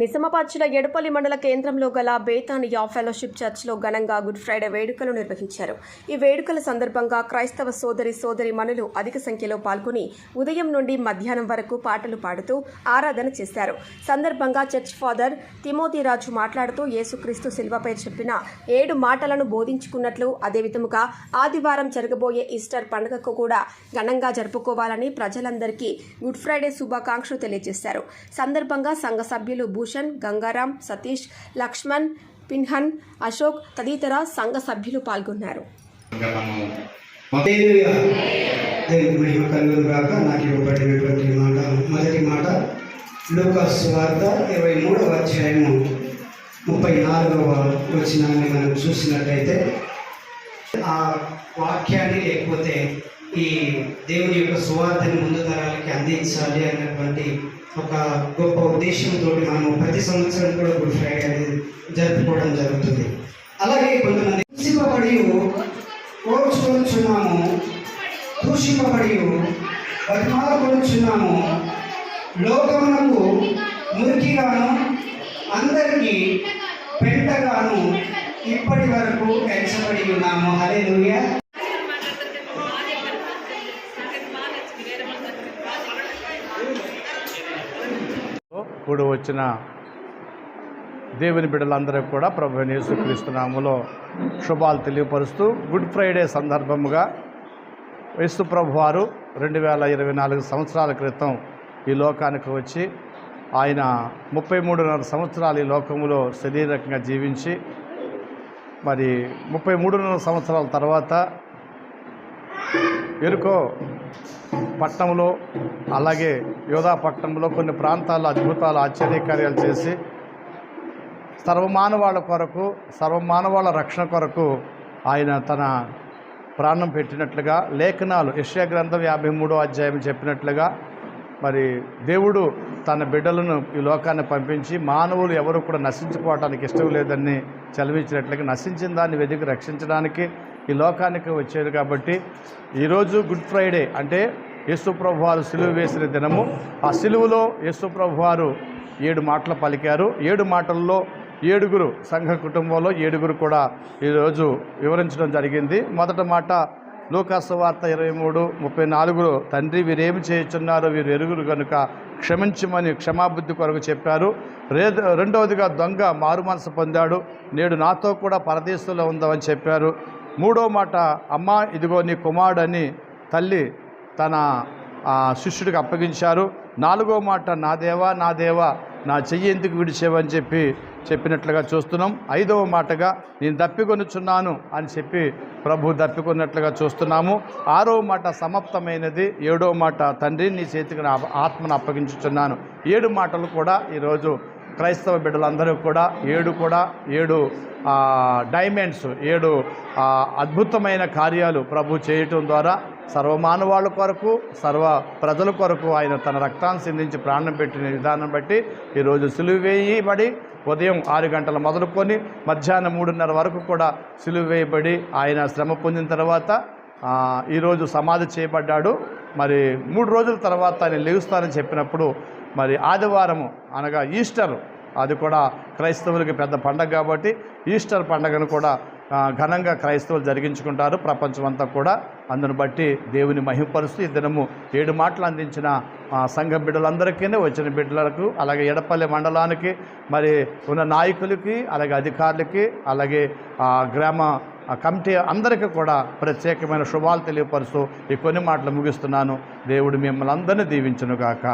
నిజామాబాద్ జిల్లా ఎడపల్లి మండల కేంద్రంలో గల బేతానియా ఫెలోషిప్ చర్చ్లో ఘనంగా గుడ్ ఫ్రైడే వేడుకలు నిర్వహించారు. ఈ వేడుకల సందర్భంగా క్రైస్తవ సోదరి సోదరి మనులు అధిక సంఖ్యలో పాల్గొని ఉదయం నుండి మధ్యాహ్నం వరకు పాటలు పాడుతూ ఆరాధన చేశారు. సందర్భంగా చర్చ్ ఫాదర్ తిమోతిరాజు మాట్లాడుతూ యేసుక్రీస్తు శిల్వపై చెప్పిన ఏడు మాటలను బోధించుకున్నట్లు అదేవిధముగా ఆదివారం జరగబోయే ఈస్టర్ పండుగకు కూడా ఘనంగా జరుపుకోవాలని ప్రజలందరికీ గుడ్ ఫ్రైడే శుభాకాంక్షలు తెలియజేశారు. సందర్భంగా సంఘ సభ్యులు భూ భూషణ్ గంగారాం సతీష్ లక్ష్మణ్ పిన్హన్ అశోక్ తదితర సంఘ సభ్యులు పాల్గొన్నారు మొదటి మాట లూకాస్ వార్త ఇరవై మూడవ అధ్యాయము ముప్పై నాలుగవ వచనాన్ని మనం చూసినట్లయితే ఆ వాక్యాన్ని లేకపోతే ఈ దేవుని యొక్క సువార్తని ముందు తరాలకి అందించాలి అన్నటువంటి ఒక గొప్ప ఉద్దేశంతో మనము ప్రతి సంవత్సరం కూడా గుడ్ ఫ్రైడే అనేది జరుపుకోవడం జరుగుతుంది. అలాగే కొంతమంది హింసింపబడి కోరుచుకొనుచున్నాము దూషింపబడి బతిమాలకొనుచున్నాము లోకమునకు మురికిగాను అందరికీ పెంటగాను ఇప్పటి వరకు ఎంచబడి ఉన్నాము. అదే కూడి వచ్చిన దేవుని బిడ్డలందరూ కూడా ప్రభు యేసుక్రీస్తు శుభాలు తెలియపరుస్తూ గుడ్ ఫ్రైడే సందర్భముగా యేసు ప్రభు వారు రెండు వేల ఇరవై నాలుగు సంవత్సరాల క్రితం ఈ లోకానికి వచ్చి ఆయన ముప్పై మూడున్నర సంవత్సరాలు ఈ లోకములో శరీరకంగా జీవించి మరి ముప్పై మూడున్నర సంవత్సరాల తర్వాత ఎరుకో పట్టణంలో అలాగే యోధా పట్టణంలో కొన్ని ప్రాంతాల్లో అద్భుతాలు ఆశ్చర్యకార్యాలు చేసి సర్వమానవాళ్ళ కొరకు సర్వమానవాళ్ళ రక్షణ కొరకు ఆయన తన ప్రాణం పెట్టినట్లుగా లేఖనాలు యశ్యా గ్రంథం యాభై మూడో అధ్యాయం చెప్పినట్లుగా మరి దేవుడు తన బిడ్డలను ఈ లోకాన్ని పంపించి మానవులు ఎవరు కూడా నశించుకోవటానికి ఇష్టం లేదని చలివించినట్లుగా నశించిన దాన్ని వెతికి రక్షించడానికి ఈ లోకానికి వచ్చారు కాబట్టి ఈరోజు గుడ్ ఫ్రైడే అంటే యేసుప్రభు వారు సిలువ వేసిన దినము. ఆ సిలువలో యేసుప్రభు వారు ఏడు మాటలు పలికారు. ఏడు మాటల్లో ఏడుగురు సంఘ కుటుంబంలో ఏడుగురు కూడా ఈరోజు వివరించడం జరిగింది. మొదట మాట లోకాసు వార్త ఇరవై మూడు ముప్పై నాలుగులో తండ్రి వీరేమి చేయుచున్నారో వీరు ఎరుగురు కనుక క్షమించమని క్షమాబుద్ధి కొరకు చెప్పారు. రే రెండవదిగా దొంగ మారు మనసు పొందాడు. నేడు నాతో కూడా పరదేశంలో ఉందామని చెప్పారు. మూడో మాట అమ్మ ఇదిగో నీ కుమారుడని తల్లి తన శిష్యుడికి అప్పగించారు. నాలుగో మాట నా దేవా నా దేవా నా చెయ్యి ఎందుకు విడిచేవని చెప్పి చెప్పినట్లుగా చూస్తున్నాం. ఐదవ మాటగా నేను దప్పికొనుచున్నాను అని చెప్పి ప్రభు దప్పికొన్నట్లుగా చూస్తున్నాము. ఆరో మాట సమాప్తమైనది. ఏడో మాట తండ్రి నీ చేతికి నా ఆత్మను అప్పగించుచున్నాను. ఏడు మాటలు కూడా ఈరోజు క్రైస్తవ బిడ్డలందరూ కూడా ఏడు కూడా ఏడు డైమండ్స్ ఏడు అద్భుతమైన కార్యాలు ప్రభు చేయటం ద్వారా సర్వమానవాళ్ళ కొరకు సర్వ ప్రజల కొరకు ఆయన తన రక్తాన్ని సిందించి ప్రాణం పెట్టిన విధానం బట్టి ఈరోజు సులువు వేయబడి ఉదయం ఆరు గంటల మొదలుకొని మధ్యాహ్నం మూడున్నర వరకు కూడా సులువు వేయబడి ఆయన శ్రమ పొందిన తర్వాత ఈరోజు సమాధి చేయబడ్డాడు. మరి మూడు రోజుల తర్వాత ఆయన లేస్తానని చెప్పినప్పుడు మరి ఆదివారము అనగా ఈస్టర్ అది కూడా క్రైస్తవులకి పెద్ద పండగ కాబట్టి ఈస్టర్ పండగను కూడా ఘనంగా క్రైస్తవులు జరిగించుకుంటారు. ప్రపంచమంతా కూడా అందును బట్టి దేవుని మహిమపరుస్తూ ఈ దినము ఏడు మాటలు అందించిన సంఘ బిడ్డలందరికీ వచ్చిన బిడ్డలకు అలాగే ఎడపల్లి మండలానికి మరి ఉన్న నాయకులకి అలాగే అధికారులకి అలాగే గ్రామ కమిటీ అందరికీ కూడా ప్రత్యేకమైన శుభాలు తెలియపరుస్తూ ఈ కొన్ని మాటలు ముగిస్తున్నాను. దేవుడు మిమ్మల్ని అందరినీ దీవించునుగాక.